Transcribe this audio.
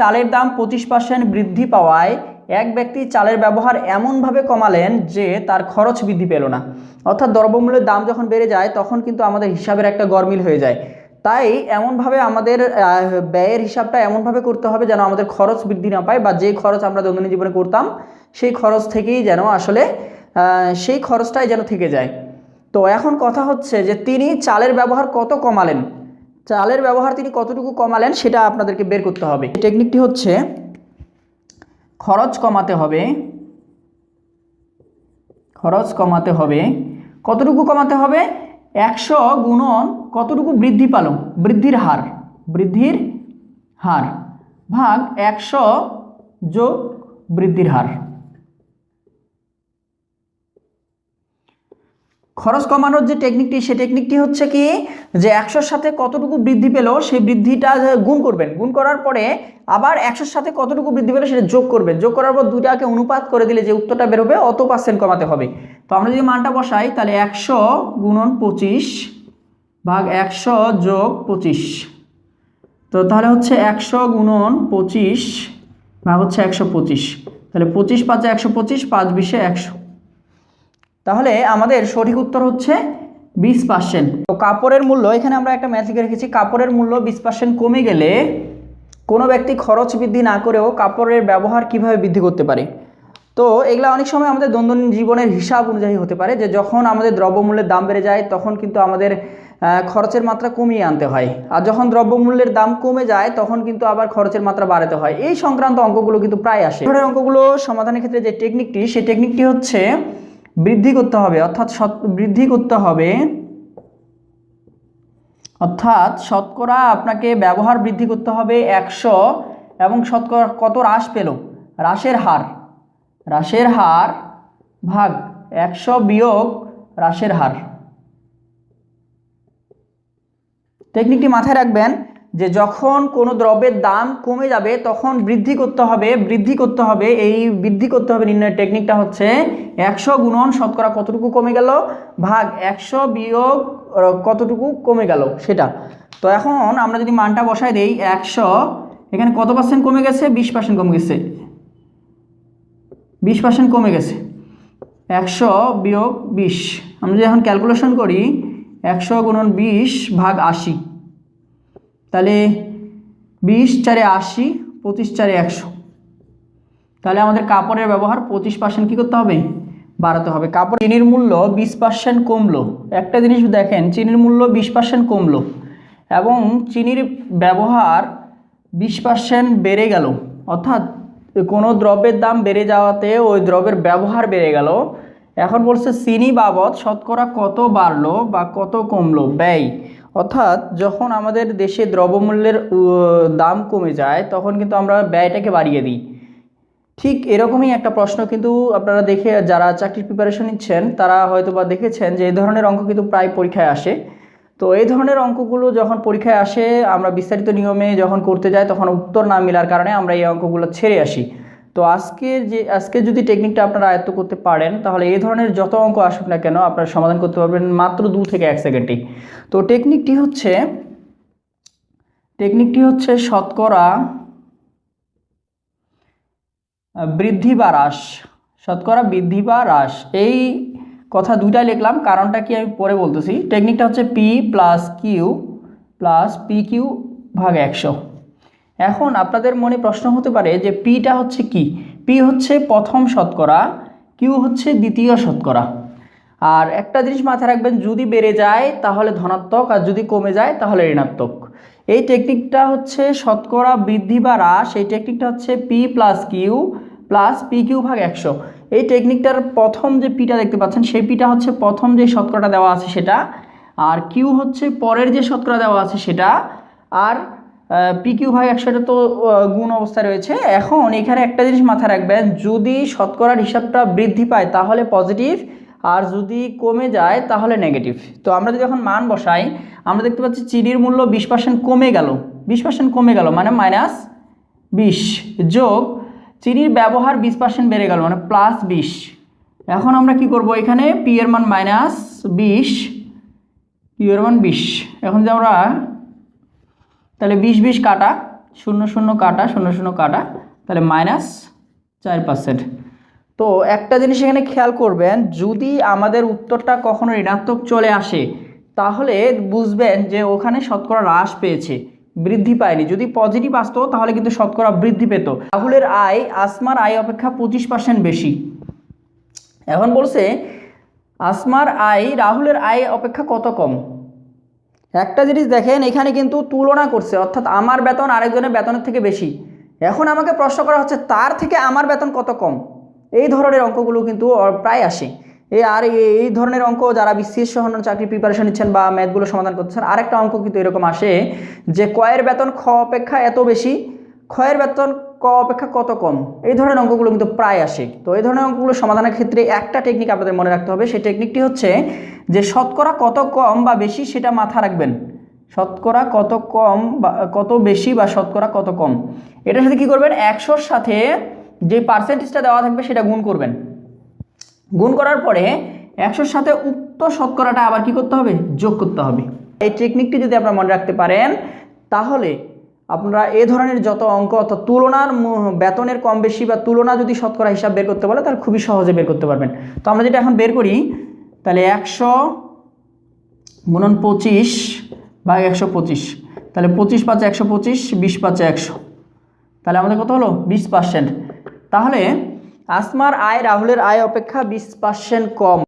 চালের দাম পঁচিশ পার্সেন্ট বৃদ্ধি পাওয়ায় এক ব্যক্তি চালের ব্যবহার এমনভাবে কমালেন যে তার খরচ বৃদ্ধি পেল না। অর্থাৎ দ্রব্যমূল্যের দাম যখন বেড়ে যায়, তখন কিন্তু আমাদের হিসাবের একটা গরমিল হয়ে যায়। তাই এমনভাবে আমাদের ব্যয়ের হিসাবটা এমনভাবে করতে হবে যেন আমাদের খরচ বৃদ্ধি না পায় বা যে খরচ আমরা দৈনন্দিন জীবনে করতাম, সেই খরচ থেকেই যেন আসলে সেই খরচটাই যেন থেকে যায়। তো এখন কথা হচ্ছে যে তিনি চালের ব্যবহার কত কমালেন? চালের ব্যবহার তিনি কতটুকু কমালেন সেটা আপনাদেরকে বের করতে হবে। টেকনিকটি হচ্ছে খরচ কমাতে হবে। খরচ কমাতে হবে। কতটুকু কমাতে হবে? একশো গুণন কতটুকু বৃদ্ধি পালো বৃদ্ধির হার। বৃদ্ধির হার। ভাগ একশো যোগ বৃদ্ধির হার। খরচ কমানোর যে টেকনিকটি সে টেকনিকটি হচ্ছে কি যে একশোর সাথে কতটুকু বৃদ্ধি পেল, সেই বৃদ্ধিটা গুণ করবেন। গুণ করার পরে আবার একশোর সাথে কতটুকু বৃদ্ধি পেল, সেটা যোগ করবেন। যোগ করার পর দুটাকে অনুপাত করে দিলে যে উত্তরটা বেরোবে, অত পার্সেন্ট কমাতে হবে। তো আমরা যদি মানটা বসাই, তাহলে একশো গুণন পঁচিশ ভাগ একশো যোগ পঁচিশ। তো তাহলে হচ্ছে একশো গুণন পঁচিশ ভাগ হচ্ছে একশো পঁচিশ। তাহলে পঁচিশ পাঁচে একশো পঁচিশ, পাঁচ বিশে একশো। তাহলে আমাদের সঠিক উত্তর হচ্ছে বিশ পার্সেন্ট তো কাপড়ের মূল্য, এখানে আমরা একটা লিখে রেখেছি, কাপড়ের মূল্য বিশ পার্সেন্ট কমে গেলে কোনো ব্যক্তি খরচ বৃদ্ধি না করেও কাপড়ের ব্যবহার কীভাবে বৃদ্ধি করতে পারে? তো এগুলো অনেক সময় আমাদের দৈনন্দিন জীবনের হিসাব অনুযায়ী হতে পারে যে যখন আমাদের দ্রব্যমূল্যের দাম বেড়ে যায়, তখন কিন্তু আমাদের খরচের মাত্রা কমিয়ে আনতে হয়। আর যখন দ্রব্যমূল্যের দাম কমে যায়, তখন কিন্তু আবার খরচের মাত্রা বাড়াতে হয়। এই সংক্রান্ত অঙ্কগুলো কিন্তু প্রায় আসে। অঙ্কগুলো সমাধানের ক্ষেত্রে যে টেকনিকটি সেই টেকনিকটি হচ্ছে বৃদ্ধি করতে হবে, অর্থাৎ বৃদ্ধি করতে হবে। অর্থাৎ শতকরা আপনাকে ব্যবহার বৃদ্ধি করতে হবে একশো এবং শতকরা কত হ্রাস পেল? হ্রাসের হার। হ্রাসের হার ভাগ একশো বিয়োগ হ্রাসের হার। টেকনিকটি মাথায় রাখবেন যে যখন কোনো দ্রব্যের দাম কমে যাবে, তখন বৃদ্ধি করতে হবে, বৃদ্ধি করতে হবে। এই বৃদ্ধি করতে হবে নির্ণয়ের টেকনিকটা হচ্ছে একশো গুণন শতকরা কতটুকু কমে গেল? ভাগ একশো বিয়োগ কতটুকু কমে গেল? সেটা। তো এখন আমরা যদি মানটা বসাই দেই, একশো, এখানে কত পার্সেন্ট কমে গেছে? বিশ পার্সেন্ট কমে গেছে। বিশ পার্সেন্ট কমে গেছে। একশো বিয়োগ বিশ। আমরা যদি এখন ক্যালকুলেশন করি, একশো গুণন বিশ ভাগ আশি। তাহলে বিশ চারে আশি, পঁচিশ চারে একশো। তাহলে আমাদের কাপড়ের ব্যবহার পঁচিশ পার্সেন্ট কী করতে হবে? বাড়াতে হবে। কাপড় চিনির মূল্য বিশ পার্সেন্ট কমলো। একটা জিনিস দেখেন, চিনির মূল্য বিশ পার্সেন্ট কমলো এবং চিনির ব্যবহার বিশ পার্সেন্ট বেড়ে গেল। অর্থাৎ কোনো দ্রব্যের দাম বেড়ে যাওয়াতে ওই দ্রব্যের ব্যবহার বেড়ে গেল। এখন বলছে, চিনি বাবদ শতকরা কত বাড়লো বা কত কমলো? ব্যয়। অর্থাৎ যখন আমাদের দেশে দ্রব্যমূল্যের দাম কমে যায়, তখন কিন্তু আমরা ব্যয়টাকে বাড়িয়ে দিই। ঠিক এরকমই একটা প্রশ্ন কিন্তু আপনারা দেখে, যারা চাকরির প্রিপারেশন নিচ্ছেন, তারা হয়তো বা দেখেছেন যে, এই ধরনের অঙ্ক কিন্তু প্রায় পরীক্ষায় আসে। তো এই ধরনের অঙ্কগুলো যখন পরীক্ষায় আসে, আমরা বিস্তারিত নিয়মে যখন করতে যাই, তখন উত্তর না মেলার কারণে আমরা এই অঙ্কগুলো ছেড়ে আসি। তো আজকের যে, আজকে যদি টেকনিকটা আপনারা আয়ত্ত করতে পারেন, তাহলে এই ধরনের যত অঙ্ক আসুক না কেন আপনারা সমাধান করতে পারবেন মাত্র দু থেকে এক সেকেন্ডেই। তো টেকনিকটি হচ্ছে টেকনিকটি হচ্ছে শতকরা বৃদ্ধি বা হ্রাস। শতকরা, বৃদ্ধি বা হ্রাস। এই কথা দুইটাই লিখলাম, কারণটা কি আমি পরে বলতেছি। টেকনিকটা হচ্ছে P plus Q plus P Q ভাগ একশো। এখন আপনাদের মনে প্রশ্ন হতে পারে যে পিটা হচ্ছে কি? পি হচ্ছে প্রথম শতকরা কিউ হচ্ছে দ্বিতীয় শতকরা। আর একটা জিনিস মাথায় রাখবেন, যদি বেড়ে যায় তাহলে ধনাত্মক, আর যদি কমে যায় তাহলে ঋণাত্মক। এই টেকনিকটা হচ্ছে শতকরা বৃদ্ধি বা হ্রাস, এই টেকনিকটা হচ্ছে P plus Q plus P Q ভাগ একশো। এই টেকনিকটার প্রথম যে পিটা দেখতে পাচ্ছেন, সেই পিটা হচ্ছে প্রথম যে শতকরাটা দেওয়া আছে সেটা, আর কিউ হচ্ছে পরের যে শতকরা দেওয়া আছে সেটা, আর পি কিউ ভাগ একশো তো গুণ অবস্থায় রয়েছে। এখন এখানে একটা জিনিস মাথায় রাখবেন, যদি শতকরার হিসাবটা বৃদ্ধি পায়, তাহলে পজিটিভ আর যদি কমে যায়, তাহলে নেগেটিভ তো আমরা যদি এখন মান বসাই, আমরা দেখতে পাচ্ছি চিনির মূল্য বিশ পার্সেন্ট কমে গেল। বিশ পার্সেন্ট কমে গেল মানে মাইনাস বিশ যোগ চিনির ব্যবহার বিশ পার্সেন্ট বেড়ে গেল মানে প্লাস বিশ। এখন আমরা কি করব এখানে? পি এর মান মাইনাস বিশ কিউ এর মান বিশ। এখন যদি আমরা তাহলে বিশ বিশ কাটা, শূন্য শূন্য কাটা, শূন্য শূন্য কাটা, তাহলে মাইনাস চার পার্সেন্ট তো একটা জিনিস এখানে খেয়াল করবেন, যদি আমাদের উত্তরটা কখনো ঋণাত্মক চলে আসে, তাহলে বুঝবেন যে ওখানে শতকরা হ্রাস পেয়েছে, বৃদ্ধি পায়নি। যদি পজিটিভ আসতো, তাহলে কিন্তু শতকরা বৃদ্ধি পেত। রাহুলের আয়, আসমার আয় অপেক্ষা পঁচিশ পার্সেন্ট বেশি। এখন বলছে, আসমার আয়, রাহুলের আয় অপেক্ষা কত কম? একটা জিনিস দেখেন, এখানে কিন্তু তুলনা করছে। অর্থাৎ আমার বেতন আরেকজনের বেতনের থেকে বেশি। এখন আমাকে প্রশ্ন করা হচ্ছে, তার থেকে আমার বেতন কত কম? এই ধরনের অঙ্কগুলো কিন্তু প্রায় আসে। এই আর এই- ধরনের অঙ্ক যারা বিসিএস সহ অন্যান্য চাকরি প্রিপারেশন নিচ্ছেন বা ম্যাথগুলো সমাধান করতেছেন, আরেকটা অঙ্ক কিন্তু এরকম আসে যে কয়ের বেতন খ অপেক্ষা এত বেশি, ক্ষয়ের বেতন ক অপেক্ষা কত কম? এই ধরনের অঙ্কগুলো কিন্তু প্রায় আসে। তো এই ধরনের অঙ্কগুলো সমাধানের ক্ষেত্রে একটা টেকনিক আপনাদের মনে রাখতে হবে। সেই টেকনিকটি হচ্ছে যে শতকরা কত কম বা বেশি সেটা মাথা রাখবেন। শতকরা কত কম বা কত বেশি বা শতকরা কত কম। এটার সাথে কী করবেন? একশোর সাথে যে পার্সেন্টেজটা দেওয়া থাকবে সেটা গুণ করবেন। গুণ করার পরে একশোর সাথে উক্ত শতকরাটা আবার কি করতে হবে? যোগ করতে হবে। এই টেকনিকটি যদি আপনারা মনে রাখতে পারেন, তাহলে আপনারা এ ধরনের যত অঙ্ক অর্থাৎ তুলনার বেতনের কম বেশি বা তুলনা যদি শতকরা হিসাব বের করতে বলে, তাহলে খুবই সহজে বের করতে পারবেন। তো আমরা যেটা এখন বের করি তাহলে একশো গুণন পঁচিশ ভাগ একশো পঁচিশ। তাহলে পঁচিশ পাঁচে একশো পঁচিশ, বিশ পাঁচে একশো। তাহলে আমাদের কত হলো? বিশ পার্সেন্ট তাহলে আসমার আয়, রাহুলের আয় অপেক্ষা বিশ পার্সেন্ট কম।